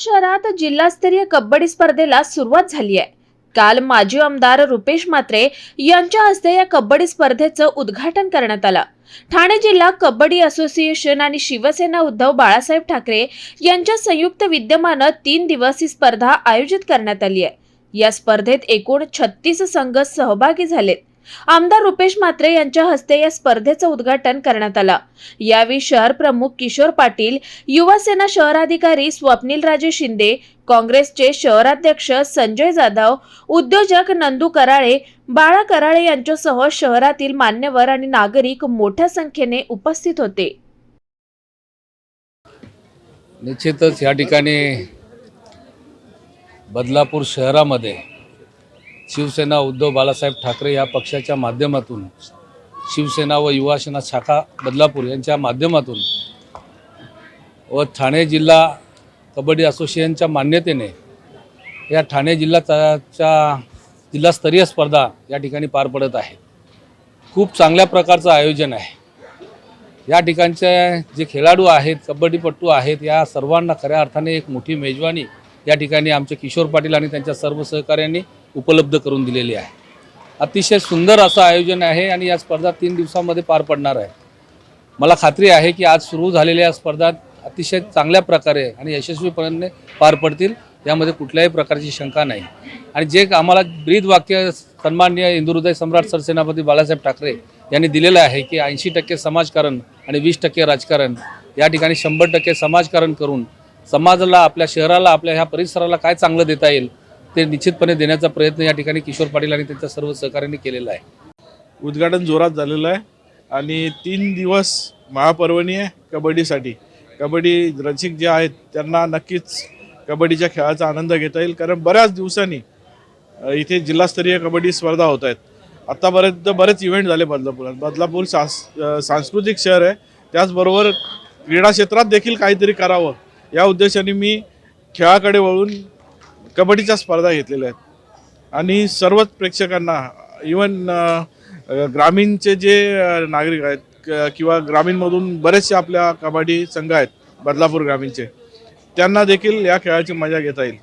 शहरात जिल्हास्तरीय कबड्डी स्पर्धेला सुरुवात झाली आहे. काल माजी आमदार रुपेश म्हात्रे यांच्या हस्ते या कबड्डी स्पर्धेचं उद्घाटन करण्यात आलं. ठाणे जिल्हा कबड्डी असोसिएशन आणि शिवसेना उद्धव बाळासाहेब ठाकरे यांच्या संयुक्त विद्यमानं तीन दिवस ही स्पर्धा आयोजित करण्यात आली आहे. या स्पर्धेत एकूण छत्तीस संघ सहभागी झालेत. आमदार रुपेश म्हात्रे यांच्या हस्ते या स्पर्धेचं उद्घाटन करण्यात आलं. यावेळी शहर प्रमुख किशोर पाटील युवासेना शहराधिकारी स्वप्नील राजे शिंदे काँग्रेसचे शहराध्यक्ष संजय जाधव उद्योजक नंदू कराळे बाळा कराळे यांच्यासह शहरातील मान्यवर आणि नागरिक मोठ्या संख्येने उपस्थित होते. निश्चितच या ठिकाणी बदलापूर शहरामध्ये शिवसेना उद्धव बाळासाहेब ठाकरे या पक्षाच्या माध्यमातून शिवसेना व युवासेना शाखा बदलापूर यांच्या माध्यमातून व ठाणे जिल्हा कबड्डी असोसिएशनच्या मान्यतेने या ठाणे जिल्ह्याच्या जिल्हास्तरीय स्पर्धा या ठिकाणी पार पडत आहे. खूप चांगल्या प्रकारचं आयोजन आहे. या ठिकाणचे जे खेळाडू आहेत कबड्डीपटू आहेत या सर्वांना खऱ्या अर्थाने एक मोठी मेजवानी या ठिकाणी आमचे किशोर पाटील आणि त्यांच्या सर्व सहकाऱ्यांनी उपलब्ध करून दिलेली आहे. अतिशय सुंदर असं आयोजन आहे आणि या स्पर्धा तीन दिवसामध्ये पार पडणार आहे. मला खात्री आहे की आज सुरू झालेल्या या स्पर्धा अतिशय चांगल्या प्रकारे आणि यशस्वीपणे पार पडतील. यामध्ये कुठल्याही प्रकारची शंका नाही. आणि जे आम्हाला ब्रीद वाक्य सन्माननीय हिंदुहृदय सम्राट सरसेनापती बाळासाहेब ठाकरे यांनी दिलेलं आहे की ऐंशी टक्के समाजकारण आणि वीस टक्के राजकारण या ठिकाणी शंभर टक्के समाजकारण करून समाजाला आपल्या शहराला आपल्या ह्या परिसराला काय चांगलं देता येईल? ते निश्चितपणे देण्याचा प्रयत्न या ठिकाणी किशोर पाटील आणि त्यांच्या सर्व सहकार्यांनी केलेला आहे. उद्घाटन जोरात झालेलं आहे आणि तीन दिवस महापर्वणी आहे कबड्डीसाठी. कबड्डी रसिक जे आहेत त्यांना नक्कीच कबड्डीच्या खेळाचा आनंद घेता येईल. कारण बऱ्याच दिवसांनी इथे जिल्हास्तरीय कबड्डी स्पर्धा होत आहेत. आत्तापर्यंत बरेच इव्हेंट झाले बदलापुरात बदलापूर सांस सांस्कृतिक शहर आहे. त्याचबरोबर क्रीडा क्षेत्रात देखील काहीतरी करावं. या उद्देशाने मी खेळाकडे वळून कबड्डीच्या स्पर्धा घेतलेल्या आहेत. आणि सर्वच प्रेक्षकांना इवन ग्रामीणचे जे नागरिक आहेत क- किंवा ग्रामीणमधून बरेचसे आपल्या कबड्डी संघ आहेत बदलापूर ग्रामीणचे त्यांना देखील या खेळाची मजा घेता येईल.